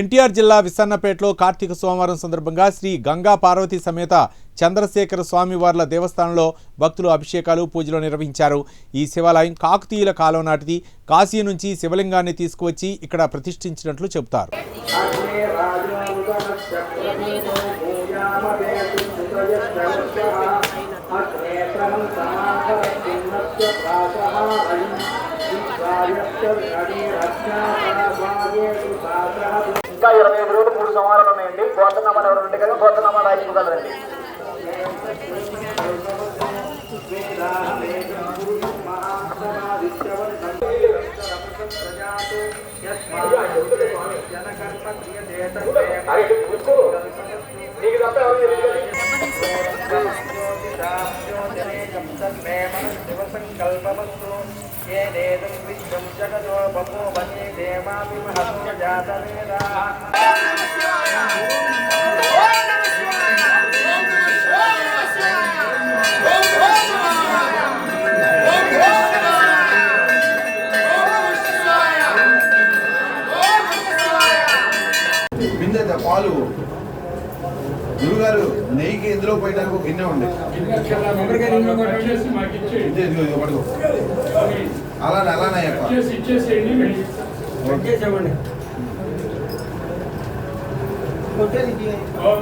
ఎన్టీఆర్ జిల్లా విసన్నపేటలో కార్తీక సోమవారం సందర్భంగా శ్రీ గంగా పార్వతి సమేత చంద్రశేఖర స్వామివార్ల దేవస్థానంలో భక్తులు అభిషేకాలు పూజలు నిర్వహించారు. ఈ శివాలయం కాకతీయుల కాలం నాటిది. కాశీ నుంచి శివలింగాన్ని తీసుకువచ్చి ఇక్కడ ప్రతిష్ఠించినట్లు చెబుతారు. ఇంకా ఇరవై ఐదు రోజులు మూడు సంవత్సరాలు ఉన్నాయండి. గోతనామాలు ఎవరు ఉంటే కదా గోతనామాలు రాయించగలరండి సంకల్పమస్తు ఏదేదం విశ్వం జగతో బపో వనే దేవాపి మహత్య జాతవేదా. బిందె పాలు. గురుగారు నెయ్యికి ఎందులో పోయడానికి ఒక గిన్నె ఉంది ఓం